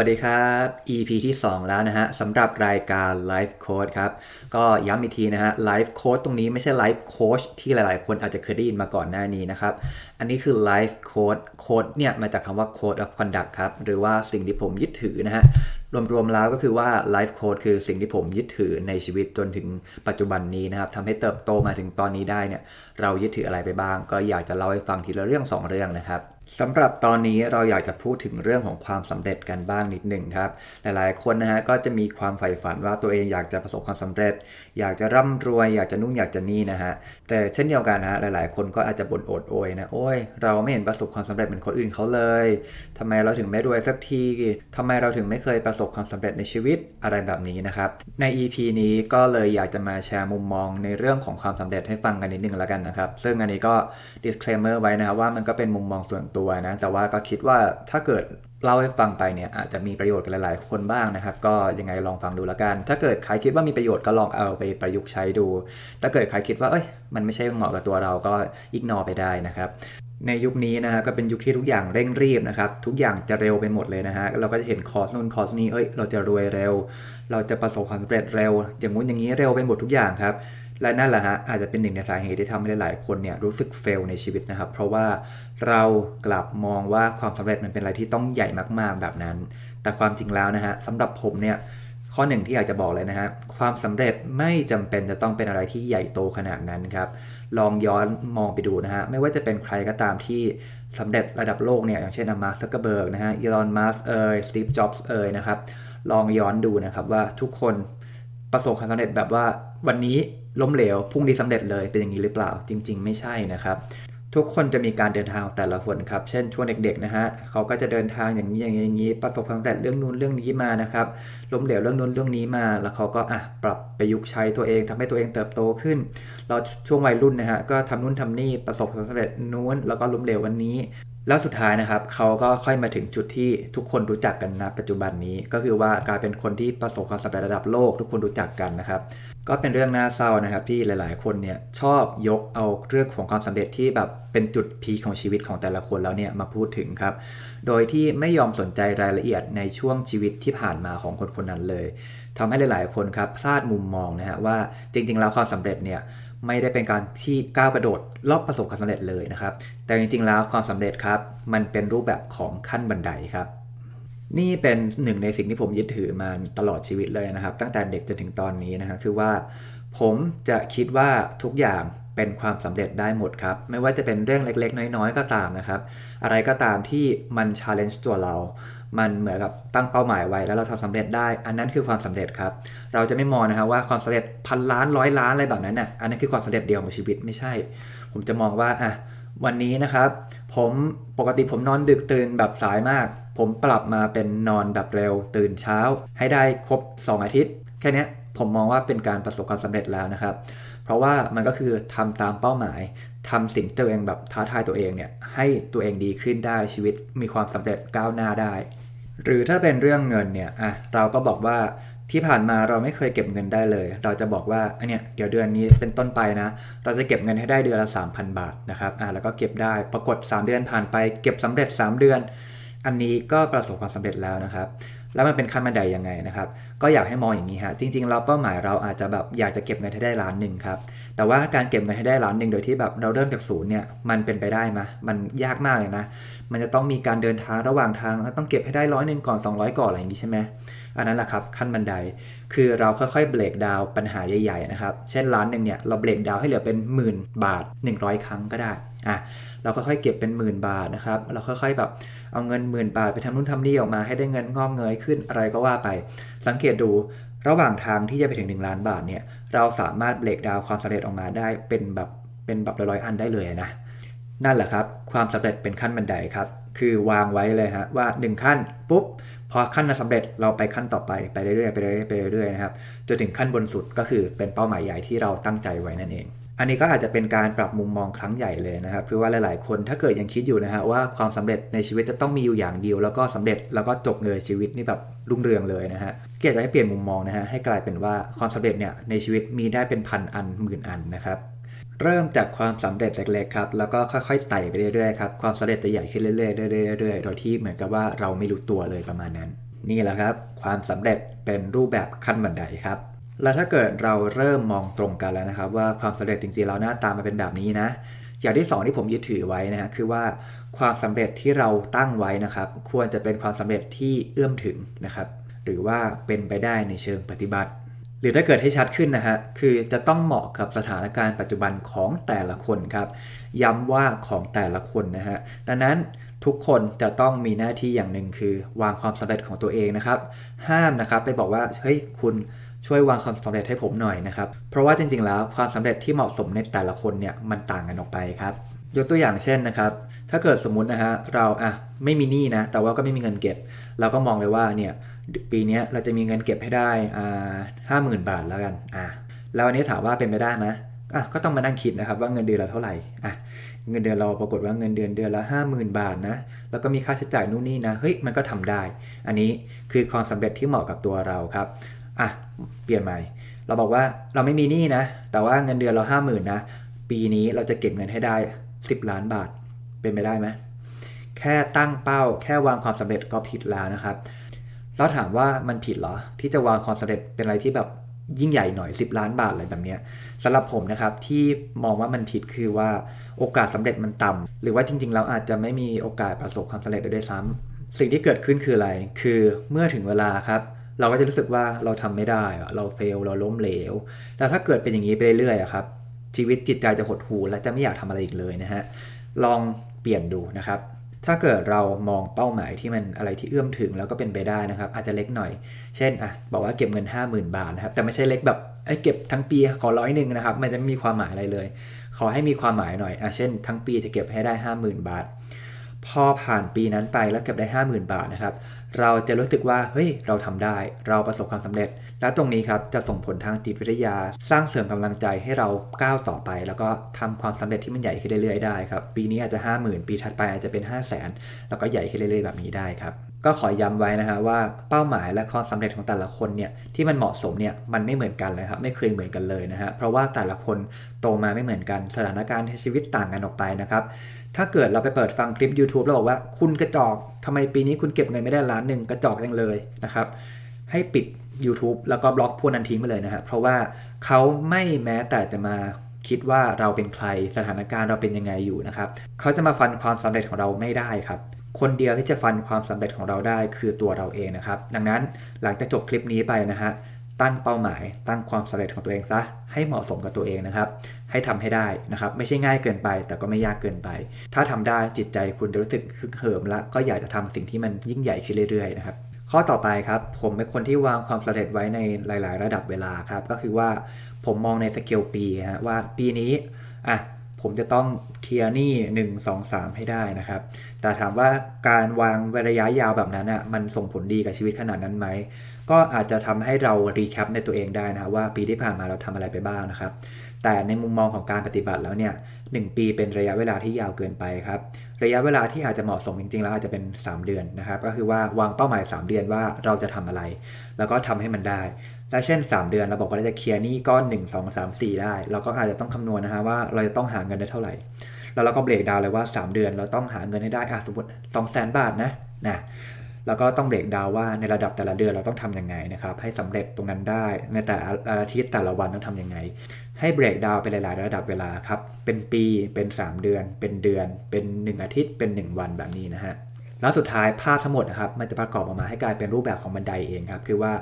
วัสดีครับ EP ที่ 2 แล้วนะฮะสำหรับรายการ Life Coach ครับ ก็ย้ำอีกทีนะฮะ Life Coach ตรงนี้ไม่ใช่ Life Coach ที่หลายๆ คนอาจจะเคยได้ยินมาก่อนหน้านี้นะครับ อันนี้คือ Life Coach Code เนี่ยมาจากคำว่า Code of Conduct ครับ หรือว่าสิ่งที่ผมยึดถือนะฮะรวมๆแล้วก็คือว่า Life Code คือสิ่งที่ผมยึดถือในชีวิตจนถึงปัจจุบันนี้นะครับทำให้เติบโตมาถึงตอนนี้ได้เนี่ยเรายึดถืออะไรไปบ้าง ก็อยากจะเล่าให้ฟังทีละเรื่อง 2 เรื่องนะครับ สำหรับตอนนี้เราอยากจะพูดถึงเรื่องของความสำเร็จกันบ้างนิดหนึ่งครับ หลายๆคนนะฮะก็จะมีความใฝ่ฝันว่าตัวเองอยากจะประสบความสำเร็จ อยากจะร่ำรวย อยากจะนุ่งอยากจะนี่นะฮะแต่เช่นเดียวกันนะฮะหลายๆ คนก็อาจจะบ่นโอดโอยนะโอ้ยเราไม่เห็นประสบความสำเร็จเหมือนคนอื่นเขาเลยทำไมเราถึงไม่รวยสักทีทำไมเราถึงไม่เคยประสบความสำเร็จในชีวิตอะไรแบบนี้นะครับใน EP นี้ก็เลยอยากจะมาแชร์มุมมองในเรื่องของความสำเร็จให้ฟังกันนิดนึงแล้วกันนะครับซึ่งอันนี้ก็ disclaimer ไว้นะครับว่ามันก็เป็นมุมมองส่วนตัวนะ แต่ว่าก็คิดว่าถ้าเกิดเล่าให้ฟังไปเนี่ยอาจจะมีประโยชน์กับหลายๆ คนบ้างนะครับ ก็ยังไงลองฟังดูแล้วกัน ถ้าเกิดใครคิดว่ามีประโยชน์ก็ลองเอาไปประยุกต์ใช้ดู ถ้าเกิดใครคิดว่าเอ้ยมันไม่ใช่เหมาะกับตัวเราก็อิกนอไปได้นะครับในยุคนี้นะฮะก็เป็นยุคที่ทุกอย่างเร่งรีบนะครับ ทุกอย่างจะเร็วไปหมดเลยนะฮะเราก็จะเห็นคอร์สนู่นคอร์สนี้เอ้ยเราจะรวยเร็ว เราจะประสบความสำเร็จเร็ว อย่างงู้นอย่างนี้เร็วไปหมดทุกอย่างครับ และนั่นแหละฮะอาจจะเป็นหนึ่งในสาเหตุที่ทำให้หลายๆคนเนี่ยรู้สึกเฟลในชีวิตนะครับ เพราะว่าเรากลับมองว่าความสำเร็จมันเป็นอะไรที่ต้องใหญ่มากๆแบบนั้น แต่ความจริงแล้วนะฮะสำหรับผมเนี่ยข้อหนึ่งที่อยากจะบอกเลยนะฮะความสำเร็จไม่จำเป็นจะต้องเป็นอะไรที่ใหญ่โตขนาดนั้นครับลองย้อนมองไปดูนะฮะไม่ว่าจะเป็นใครก็ตามที่สำเร็จระดับโลกเนี่ยอย่างเช่นมาร์คซักเกอร์เบิร์กนะฮะอีลอนมัสเอ่ยสตีฟจ็อบส์เอ่ยนะครับลองย้อนดูนะครับว่าทุกคนประสบความสำเร็จแบบว่าวันนี้ ล้มเหลวพรุ่งนี้สำเร็จเลยเป็นอย่างนี้หรือเปล่า จริง ๆ ไม่ใช่นะครับทุกคนจะมีการเดินทางแต่ละคนครับ เช่นช่วงเด็กๆนะฮะเขาก็จะเดินทางอย่างนี้อย่างนี้อย่างนี้ ประสบความสำเร็จเรื่องนู้นเรื่องนี้มานะครับล้มเหลวเรื่องนู้นเรื่องนี้มา แล้วเขาก็อะปรับไปยุกต์ใช้ตัวเองทำให้ตัวเองเติบโตขึ้น เราช่วงวัยรุ่นนะฮะก็ทำนู่นทำนี่ประสบความสำเร็จนู้นแล้วก็ล้มเหลววันนี้ แล้วสุดท้ายนะครับเขาก็ค่อยมาถึงจุดที่ทุกคนรู้จักกันนะปัจจุบันนี้ ก็คือว่ากลายเป็นคนที่ประสบความสำเร็จระดับโลก ทุกคนรู้จักกันนะครับ ก็เป็นเรื่องน่าเศร้านะครับที่หลาย ๆ คนเนี่ยชอบยกเอาเรื่องของความสำเร็จที่แบบเป็นจุดพีของชีวิตของแต่ละคนแล้วเนี่ยมาพูดถึงครับ โดยที่ไม่ยอมสนใจรายละเอียดในช่วงชีวิตที่ผ่านมาของคนคนนั้นเลยทำให้หลาย ๆ คนครับพลาดมุมมองนะฮะว่าจริง ๆ แล้วความสำเร็จเนี่ยไม่ได้เป็นการที่ก้าวกระโดดลอบประสบความสำเร็จเลยนะครับ แต่จริง ๆ แล้วความสำเร็จครับมันเป็นรูปแบบของขั้นบันไดครับ นี่เป็นหนึ่งในสิ่งที่ผมยึดถือมาตลอดชีวิตเลยนะครับ ตั้งแต่เด็กจนถึงตอนนี้นะครับคือว่า ผมจะคิดว่าทุกอย่างเป็นความสำเร็จได้หมดครับ ไม่ว่าจะเป็นเรื่องเล็กๆ น้อยๆ ก็ตามนะครับ อะไรก็ตามที่มัน challenge ตัวเรา มันเหมือนกับตั้งเป้าหมายไว้แล้วเราทำสำเร็จได้ อันนั้นคือความสำเร็จครับ เราจะไม่มองนะครับว่าความสำเร็จพันล้านร้อยล้านอะไรแบบนั้นน่ะ อันนั้นคือความสำเร็จเดียวของชีวิตไม่ใช่ ผมจะมองว่าอะวันนี้นะครับ ผมปกติผมนอนดึกตื่นแบบสายมาก ผมปรับมาเป็นนอนแบบเร็ว ตื่นเช้า ให้ได้ครบ 2 อาทิตย์ แค่นี้ผมมองว่าเป็นการประสบความสำเร็จแล้วนะครับ เพราะว่ามันก็คือทำตามเป้าหมายทำสิ่งตัวเองแบบท้าทายตัวเองเนี่ยให้ตัวเองดีขึ้นได้ชีวิตมีความสำเร็จก้าวหน้าได้ หรือถ้าเป็นเรื่องเงินเนี่ยอะเราก็บอกว่าที่ผ่านมาเราไม่เคยเก็บเงินได้เลย เราจะบอกว่าอันเนี้ยเดี๋ยวเดือนนี้เป็นต้นไปนะ เราจะเก็บเงินให้ได้เดือนละ 3,000 บาทนะครับอะแล้วก็เก็บได้ปรากฏ 3 เดือนผ่านไป เก็บสำเร็จ 3 เดือน อันนี้ก็ประสบความสำเร็จแล้วนะครับ แล้วมันเป็นขั้นบันไดยังไงนะครับ ก็อยากให้มองอย่างนี้ฮะ จริงๆ เราเป้าหมายเราอาจจะแบบอยากจะเก็บเงินให้ได้ล้านหนึ่งครับ แต่ว่าการเก็บเงินให้ได้ล้านหนึ่งโดยที่แบบเราเริ่มจากศูนย์เนี่ย มันเป็นไปได้ไหมมันยากมากเลยนะ มันจะต้องมีการเดินทางระหว่างทาง ต้องเก็บให้ได้ร้อยหนึ่งก่อน 200 ก่อนอะไรอย่างนี้ใช่ไหมอันนั้นแหละครับขั้นบันได คือเราค่อยๆเบรกดาวปัญหาใหญ่ๆนะครับ เช่นล้านหนึ่งเนี่ย เราเบรกดาวให้เหลือเป็นหมื่นบาท 100 ครั้งก็ได้ อะเราค่อยๆเก็บเป็นหมื่นบาทนะครับ เราค่อยๆแบบเอาเงินหมื่นบาทไปทำนู่นทำนี่ออกมาให้ได้เงินงอกเงยขึ้นอะไรก็ว่าไป สังเกตดูระหว่างทางที่จะไปถึง 1 ล้านบาทเนี่ยเราสามารถเบรกดาวความสำเร็จออกมาได้เป็นแบบเป็นแบบร้อยๆอันได้เลยนะนั่นแหละครับ ความสำเร็จเป็นขั้นบันไดครับ คือวางไว้เลยฮะว่า 1 ขั้นปุ๊บพอขั้นนั้นสำเร็จเราไปขั้นต่อไปไปเรื่อยๆไปเรื่อยๆไปเรื่อยๆนะครับจนถึงขั้นบนสุดก็คือเป็นเป้าหมายใหญ่ที่เราตั้งใจไว้นั่นเอง อันนี้ก็อาจจะเป็นการปรับมุมมองครั้งใหญ่เลยนะครับคือว่าหลาย ๆ คนถ้าเกิดยังคิดอยู่นะฮะว่าความสำเร็จในชีวิตจะต้องมีอยู่อย่างเดียว แล้วก็สำเร็จแล้วก็จบเลยชีวิตนี่แบบรุ่งเรืองเลยนะฮะเกียรจะให้เปลี่ยนมุมมองนะฮะให้กลายเป็นว่าความสำเร็จเนี่ยในชีวิตมีได้เป็นพันอันหมื่นอันนะครับเริ่มจากความสำเร็จเล็กๆครับแล้วก็ค่อยๆไต่ไปเรื่อยๆครับความสำเร็จจะใหญ่ขึ้นเรื่อยๆเรื่อยๆเรื่อยๆโดยที่เหมือนกับว่าเราไม่รู้ตัวเลยประมาณนั้น นี่แหละครับ ความสำเร็จเป็นรูปแบบขั้นบันไดครับ แล้วถ้าเกิดเราเริ่มมองตรงกันแล้วนะครับ ว่าความสำเร็จจริงๆเราหน้าตามาเป็นแบบนี้นะอย่างที่สองที่ผมยึดถือไว้นะฮะคือว่าความสำเร็จที่เราตั้งไว้นะครับ ควรจะเป็นความสำเร็จที่เอื้อมถึงนะครับ หรือว่าเป็นไปได้ในเชิงปฏิบัติ หรือถ้าเกิดให้ชัดขึ้นนะฮะคือจะต้องเหมาะกับสถานการณ์ปัจจุบันของแต่ละคนครับย้ำว่าของแต่ละคนนะฮะดังนั้นทุกคนจะต้องมีหน้าที่อย่างหนึ่งคือ วางความสำเร็จของตัวเองนะครับ ห้ามนะครับไปบอกว่าเฮ้ยคุณ ช่วยวางความสำเร็จให้ผมหน่อยนะครับ เพราะว่าจริงๆ แล้วความสำเร็จที่เหมาะสมในแต่ละคนเนี่ยมันต่างกันออกไปครับ ยกตัวอย่างเช่นนะครับ ถ้าเกิดสมมตินะฮะเราอะไม่มีหนี้นะ แต่ว่าก็ไม่มีเงินเก็บ เราก็มองเลยว่าเนี่ยปีนี้เราจะมีเงินเก็บให้ได้อ่าห้าหมื่นบาทแล้วกันอะแล้วอันนี้ถามว่าเป็นไปได้ไหมอะก็ต้องมานั่งคิดนะครับว่าเงินเดือนเราเท่าไหร่อะเงินเดือนเราปรากฏว่าเงินเดือนเดือนละห้าหมื่นบาทนะ แล้วก็มีค่าใช้จ่ายนู่นนี่นะ เฮ้ย มันก็ทำได้ อันนี้คือความสำเร็จที่เหมาะกับตัวเราครับ อะเปลี่ยนใหม่ เราบอกว่าเราไม่มีหนี้นะ แต่ว่าเงินเดือนเราห้าหมื่นนะ ปีนี้เราจะเก็บเงินให้ได้ 10 ล้านบาท เป็นไปได้ไหม แค่ตั้งเป้า แค่วางความสำเร็จก็ผิดแล้วนะครับ เราถามว่ามันผิดเหรอ ที่จะวางความสำเร็จเป็นอะไรที่แบบยิ่งใหญ่หน่อย 10 ล้านบาทอะไรแบบเนี้ยสำหรับผมนะครับที่มองว่ามันผิดคือว่าโอกาสสำเร็จมันต่ำหรือว่าจริงๆเราอาจจะไม่มีโอกาสประสบความสำเร็จได้ด้วยซ้ำสิ่งที่เกิดขึ้นคืออะไร คือเมื่อถึงเวลาครับ เราก็จะรู้สึกว่าเราทำไม่ได้ เราเฟล เราล้มเหลวแต่ถ้าเกิดเป็นอย่างนี้ไปเรื่อยๆครับ ชีวิตจิตใจจะหดหู่และจะไม่อยากทำอะไรอีกเลยนะฮะ ลองเปลี่ยนดูนะครับ ถ้าเกิดเรามองเป้าหมายที่มันอะไรที่เอื้อมถึงแล้วก็เป็นไปได้นะครับ อาจจะเล็กหน่อย เช่นอะบอกว่าเก็บเงิน 50,000 บาทนะครับ แต่ไม่ใช่เล็กแบบไอ้เก็บทั้งปีขอร้อยหนึ่งนะครับ มันจะไม่มีความหมายอะไรเลย ขอให้มีความหมายหน่อยอะเช่น ทั้งปีจะเก็บให้ได้ 50,000 บาทพอผ่านปีนั้นไปแล้วเก็บได้ 50,000 บาทนะครับ เราจะรู้สึกว่า เฮ้ย เราทำได้ เราประสบความสำเร็จ และตรงนี้ครับ จะส่งผลทางจิตวิทยา สร้างเสริมกำลังใจให้เราก้าวต่อไป แล้วก็ทำความสำเร็จที่มันใหญ่ขึ้นเรื่อยๆได้ครับ ปีนี้อาจจะ 50,000 ปีถัดไปอาจจะเป็น 5 0 0 0 0นแล้วก็ใหญ่ขึ้นเรื่อยๆแบบนี้ได้ครับ ก็ขอย้ำไว้นะฮะว่าเป้าหมายและความสำเร็จของแต่ละคนเนี่ยที่มันเหมาะสมเนี่ยมันไม่เหมือนกันเลยครับ ไม่เคยเหมือนกันเลยนะฮะ เพราะว่าแต่ละคนโตมาไม่เหมือนกัน สถานการณ์ในชีวิตต่างกันออกไปนะครับ ถ้าเกิดเราไปเปิดฟังคลิป YouTube แล้วบอกว่าคุณกระจอกทำไมปีนี้คุณเก็บเงินไม่ได้ล้านหนึ่งกระจอกจังเลยนะครับให้ปิด YouTube แล้วก็บล็อกพวกนั้นทิ้งไปเลยนะฮะเพราะว่าเขาไม่แม้แต่จะมาคิดว่าเราเป็นใครสถานการณ์เราเป็นยังไงอยู่นะครับเขาจะมาฟันความสำเร็จของเราไม่ได้ครับ คนเดียวที่จะฟันความสำเร็จของเราได้คือตัวเราเองนะครับ ดังนั้นหลังจากจบคลิปนี้ไปนะฮะ ตั้งเป้าหมาย ตั้งความสำเร็จของตัวเองซะให้เหมาะสมกับตัวเองนะครับ ให้ทำให้ได้นะครับ ไม่ใช่ง่ายเกินไป แต่ก็ไม่ยากเกินไป ถ้าทำได้จิตใจคุณจะรู้สึกฮึกเหิมและก็อยากจะทำสิ่งที่มันยิ่งใหญ่ขึ้นเรื่อยๆนะครับข้อต่อไปครับ ผมเป็นคนที่วางความสำเร็จไว้ในหลาย ๆ ระดับเวลาครับ ก็คือว่าผมมองในสเกลปีฮะว่าปีนี้อะ ผมจะต้องเคลียร์หนี้หนึ่งสองสามให้ได้นะครับ แต่ถามว่าการวางระยะยาวแบบนั้นอะมันส่งผลดีกับชีวิตขนาดนั้นไหม ก็อาจจะทำให้เรารีแคปในตัวเองได้นะว่าปีที่ผ่านมาเราทำอะไรไปบ้างนะครับ แต่ในมุมมองของการปฏิบัติแล้วเนี่ยหปีเป็นระยะเวลาที่ยาวเกินไปครับ ระยะเวลาที่อาจจะเหมาะสมจริงๆแล้วอาจจะเป็น 3 เดือนนะครับ ก็คือว่าวางเป้าหมาย 3 เดือนว่าเราจะทำอะไร แล้วก็ทำให้มันได้ และเช่น 3 เดือนเราบอกว่าเราจะเคลียร์หนี้ก้อน 1 2 3 4 ได้ เราก็อาจจะต้องคำนวณนะฮะว่าเราจะต้องหาเงินได้เท่าไหร่ แล้วเราก็เบรกดาวเลยว่า 3 เดือนเราต้องหาเงินให้ได้อะสมมติ2 0 0 0 0 0บาทนะนะแล้วก็ต้องเบรกดาวว่าในระดับแต่ละเดือนเราต้องทำยังไงนะครับให้สำเร็จตรงนั้นได้ในแต่อาทิตย์แต่ละวันต้องทำยังไง ให้เบรกดาวเป็นหลาย ๆ ระดับเวลาครับเป็นปีเป็น 3 เดือน เป็นเดือน เป็น 1 อาทิตย์เป็น 1 วันแบบนี้นะฮะ แล้วสุดท้ายภาพทั้งหมดนะครับมันจะประกอบออกมาให้กลายเป็นรูปแบบของบันไดเองครับคือว่า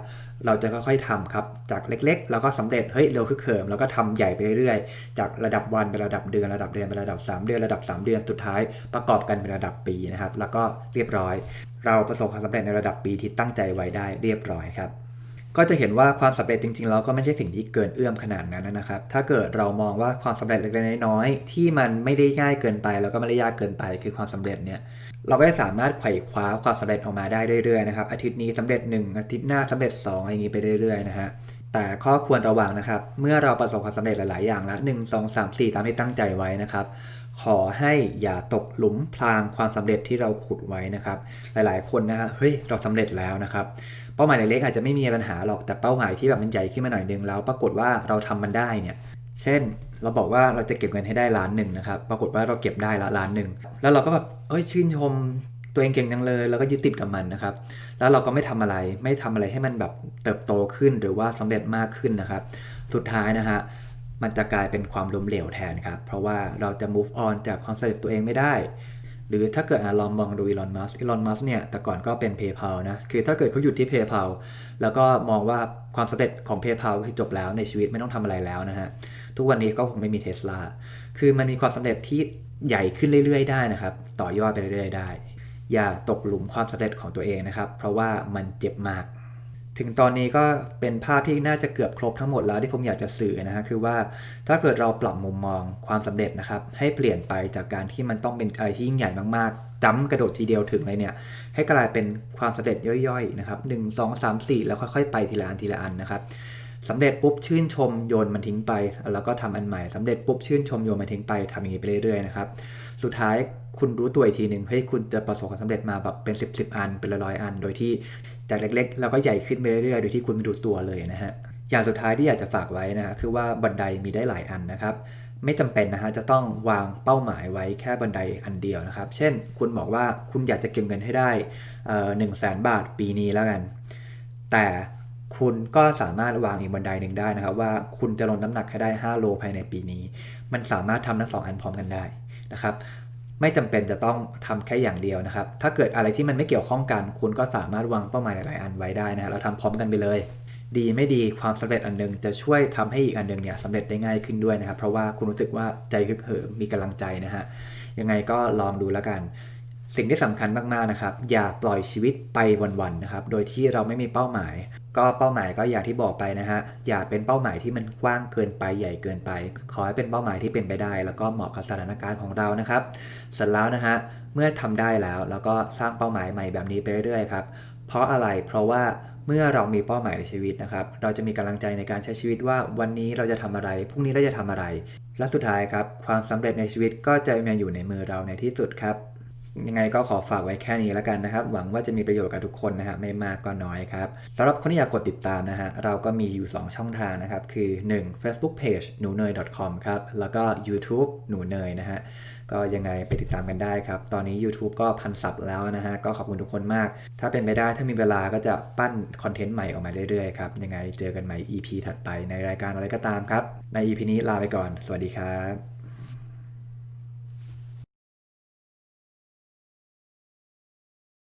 เราจะค่อยๆทำครับจากเล็กๆ แล้วก็สำเร็จเฮ้ยเร็วขึ้นเขิมแล้วก็ทำใหญ่ไปเรื่อยๆ จากระดับวันเป็นระดับเดือนระดับเดือนเป็นระดับ 3 เดือนระดับ 3 เดือนสุดท้ายประกอบกันเป็นระดับปีนะครับแล้วก็เรียบร้อย เราประสบความสำเร็จในระดับปีที่ตั้งใจไว้ได้เรียบร้อยครับ ก็จะเห็นว่าความสำเร็จจริงๆแล้วก็ไม่ใช่สิ่งที่เกินเอื้อมขนาดนั้นนะครับ ถ้าเกิดเรามองว่าความสำเร็จเล็กๆน้อยๆที่มันไม่ได้ง่ายเกินไป แล้วก็ไม่ได้ยากเกินไปคือความสำเร็จเนี่ยเราก็จะสามารถไขว่คว้าความสำเร็จออกมาได้เรื่อยๆนะครับอาทิตย์นี้สำเร็จ 1 อาทิตย์หน้าสำเร็จ 2 อะไรอย่างนี้ไปเรื่อยๆนะฮะแต่ข้อควรระวังนะครับ เมื่อเราประสบความสำเร็จหลายๆอย่างล้ว1 2 3 4 ตามที่ตั้งใจไว้นะครับขอให้อย่าตกหลุมพรางความสำเร็จที่เราขุดไว้นะครับ หลายๆ คนนะฮะเฮ้ยเราสำเร็จแล้วนะครับ เป้าหมายเล็กๆอาจจะไม่มีปัญหาหรอกแต่เป้าหมายที่แบบมันใหญ่ขึ้นมาหน่อยนึงแล้ว ปรากฏว่าเราทำมันได้เนี่ยเช่น เราบอกว่าเราจะเก็บเงินให้ได้ล้านหนึ่งนะครับปรากฏว่าเราเก็บได้ละล้านหนึ่งแล้วเราก็แบบเอ้ยชื่นชมตัวเองเก่งจังเลย แล้วก็ยึดติดกับมันนะครับ แล้วเราก็ไม่ทำอะไรไม่ทำอะไรให้มันแบบเติบโตขึ้นหรือว่าสำเร็จมากขึ้นนะครับ สุดท้ายนะฮะมันจะกลายเป็นความล้มเหลวแทนครับ เพราะว่าเราจะ move on จากความสำเร็จตัวเองไม่ได้ รือถ้าเกิดอะลองมองดูอีลอนมัสอีลอนมัสเนี่ยแต่ก่อนก็เป็น PayPal นะ คือถ้าเกิดเขาหยุดที่ PayPal แล้วก็มองว่าความสำเร็จของ PayPal คือจบแล้วในชีวิตไม่ต้องทำอะไรแล้วนะฮะ ทุกวันนี้ก็คงไม่มีเทสลาคือมันมีความสำเร็จที่ใหญ่ขึ้นเรื่อย ๆ ได้นะครับ ต่อยอดไปเรื่อยๆได้ อย่าตกหลุมความสำเร็จของตัวเองนะครับ เพราะว่ามันเจ็บมาก ถึงตอนนี้ก็เป็นภาพที่น่าจะเกือบครบทั้งหมดแล้วที่ผมอยากจะสื่อนะฮะคือว่าถ้าเกิดเราปรับมุมมองความสำเร็จนะครับ ให้เปลี่ยนไปจากการที่มันต้องเป็นอะไรที่ยิ่งใหญ่มากๆจ้ำกระโดดทีเดียวถึงเลยเนี่ย ให้กลายเป็นความสำเร็จย่อยๆนะครับหนึ่งสองสามสี่แล้วค่อยๆ ไปทีละอันทีละอันนะครับ สำเร็จปุ๊บชื่นชมโยนมันทิ้งไป แล้วก็ทำอันใหม่สำเร็จปุ๊บชื่นชมโยนมันทิ้งไปทำอย่างนี้ไปเรื่อยๆนะครับสุดท้ายคุณรู้ตัวอีกทีหนึ่งเฮ้ยคุณจะประสบความสำเร็จมาแบบเป็น10บสอันเป็นร้อยอัน โดยที่จากเล็กๆ แล้วก็ใหญ่ขึ้นไปเรื่อยๆ โดยที่คุณไม่รู้ตัวเลยนะฮะอย่างสุดท้ายที่อยากจะฝากไว้นะฮะคือว่าบันไดมีได้หลายอันนะครับไม่จำเป็นนะฮะจะต้องวางเป้าหมายไว้แค่บันไดอันเดียวนะครับ เช่น คุณบอกว่าคุณอยากจะเก็บเงินให้ได้หนึ่งแสนบาทปีนี้แล้วกัน แต่ คุณก็สามารถวางอีกบันไดหนึ่งได้นะครับ ว่าคุณจะลงน้ำหนักให้ได้ 5 โลภายในปีนี้ มันสามารถทำทั้งสองอันพร้อมกันได้นะครับ ไม่จำเป็นจะต้องทำแค่อย่างเดียวนะครับ ถ้าเกิดอะไรที่มันไม่เกี่ยวข้องกัน คุณก็สามารถวางเป้าหมายหลายๆอันไว้ได้นะแล้วทำพร้อมกันไปเลย ดีไม่ดีความสำเร็จอันหนึงจะช่วยทำให้อีกอันหนึงเนี่ยสำเร็จได้ง่ายขึ้นด้วยนะครับ เพราะว่าคุณรู้สึกว่าใจฮึกเหิมมีกำลังใจนะฮะยังไงก็ลองดูแล้วกันสิ่งที่สำคัญมาก ๆ นะครับ อย่าปล่อยชีวิตไปวัน ๆ นะครับ โดยที่เราไม่มีเป้าหมาย ก็เป้าหมายก็อย่างที่บอกไปนะฮะ อย่าเป็นเป้าหมายที่มันกว้างเกินไปใหญ่เกินไป ขอให้เป็นเป้าหมายที่เป็นไปได้ แล้วก็เหมาะกับสถานการณ์ของเรานะครับเสร็จแล้วนะฮะ เมื่อทำได้แล้วแล้วก็สร้างเป้าหมายใหม่แบบนี้ไปเรื่อยๆครับ เพราะอะไร เพราะว่าเมื่อเรามีเป้าหมายในชีวิตนะครับ เราจะมีกำลังใจในการใช้ชีวิตว่าวันนี้เราจะทำอะไร พรุ่งนี้เราจะทำอะไร และสุดท้ายครับ ความสำเร็จในชีวิตก็จะมาอยู่ในมือเราในที่สุดครับ ยังไงก็ขอฝากไว้แค่นี้แล้วกันนะครับ หวังว่าจะมีประโยชน์กับทุกคนนะฮะไม่มากก็น้อยครับสำหรับคนที่อยากกดติดตามนะฮะเราก็มีอยู่ 2 ช่องทางนะครับ คือ 1 Facebook Page หนูเนย .com ครับ แล้วก็ YouTube หนูเนยนะฮะก็ยังไงไปติดตามกันได้ครับ ตอนนี้ YouTube ก็พันซับแล้วนะฮะ ก็ขอบคุณทุกคนมาก ถ้าเป็นไปได้ถ้ามีเวลาก็จะปั้นคอนเทนต์ใหม่ออกมาเรื่อยๆครับ ยังไงเจอกันใหม่ EP ถัดไปในรายการอะไรก็ตามครับ ใน EP นี้ลาไปก่อน สวัสดีครับ